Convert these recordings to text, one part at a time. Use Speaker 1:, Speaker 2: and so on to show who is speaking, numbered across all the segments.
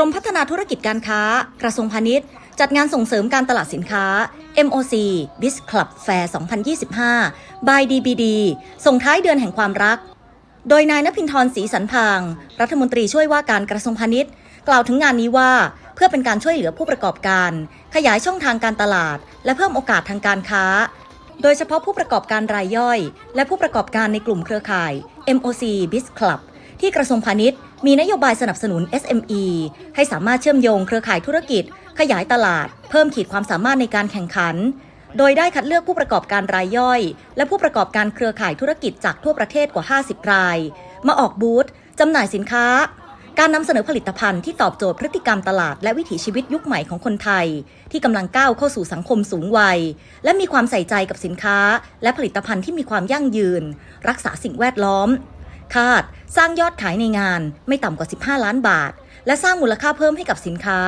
Speaker 1: กรมพัฒนาธุรกิจการค้า กระทรวงพาณิชย์ จัดงานส่งเสริมการตลาดสินค้า MOC Biz Club Fair 2025 by DBD ส่งท้ายเดือนแห่งความรัก โดยนายนภินทรศรีสันพาง รัฐมนตรีช่วยว่าการกระทรวงพาณิชย์ กล่าวถึงงานนี้ว่า เพื่อเป็นการช่วยเหลือผู้ประกอบการ ขยายช่องทางการตลาด และเพิ่มโอกาสทางการค้า โดยเฉพาะผู้ประกอบการรายย่อย และผู้ประกอบการในกลุ่มเครือข่าย MOC Biz Club ที่กระทรวงพาณิชย์ มีนโยบายสนับสนุน SME ให้สามารถเชื่อมโยงเครือข่ายธุรกิจ ขยายตลาด เพิ่มขีดความสามารถในการแข่งขัน โดยได้คัดเลือกผู้ประกอบการรายย่อย และผู้ประกอบการเครือข่ายธุรกิจจากทั่วประเทศกว่า 50 ราย มาออกบูธจำหน่ายสินค้า การนำเสนอผลิตภัณฑ์ที่ตอบโจทย์พฤติกรรมตลาดและวิถีชีวิตยุคใหม่ของคนไทย ที่กำลังก้าวเข้าสู่สังคมสูงวัย และมีความใส่ใจกับสินค้า และผลิตภัณฑ์ที่มีความยั่งยืน รักษาสิ่งแวดล้อม คาด สร้างยอดขายในงานไม่ต่ำกว่า 15 ล้านบาท และสร้างมูลค่าเพิ่มให้กับสินค้า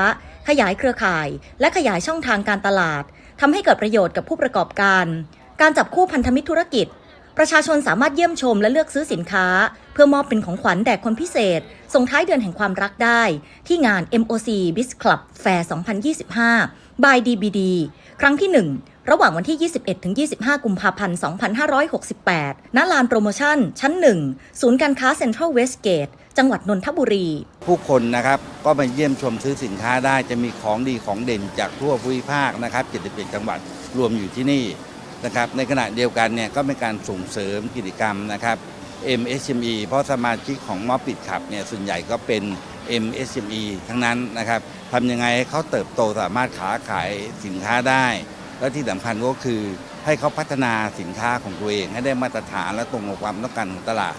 Speaker 1: ขยายเครือข่าย และขยายช่องทางการตลาดทำให้เกิดประโยชน์กับผู้ประกอบการ การจับคู่พันธมิตรธุรกิจ ประชาชนสามารถเยี่ยมชมและเลือกซื้อสินค้า เพื่อมอบเป็นของขวัญแด่คนพิเศษ ส่งท้ายเดือนแห่งความรักได้ ที่งาน MOC Biz Club Fair 2025 by DBD ครั้งที่ 1 ระหว่างวันที่ 21-25 กุมภาพันธ์ 2568 ณ ลานโปรโมชั่น ชั้น 1 ศูนย์การค้าเซ็นทรัลเวสเกต จังหวัดนนทบุรี
Speaker 2: ผู้คนนะครับ ก็มาเยี่ยมชมซื้อสินค้าได้จะมีของดีของเด่นจากทั่วภูมิภาคนะครับ71จังหวัดรวมอยู่ที่นี่ นะครับในขณะเดียวกันเนี่ยก็เป็นการส่งเสริมกิจกรรมนะครับ MSME เพราะสมาชิกของมอปิดขับเนี่ยส่วนใหญ่ก็เป็น MSME ทั้งนั้นนะครับทำยังไงให้เขาเติบโตสามารถขาขายสินค้าได้ และที่สำคัญก็คือให้เขาพัฒนาสินค้าของตัวเองให้ได้มาตรฐานและตรงกับความต้องการของตลาด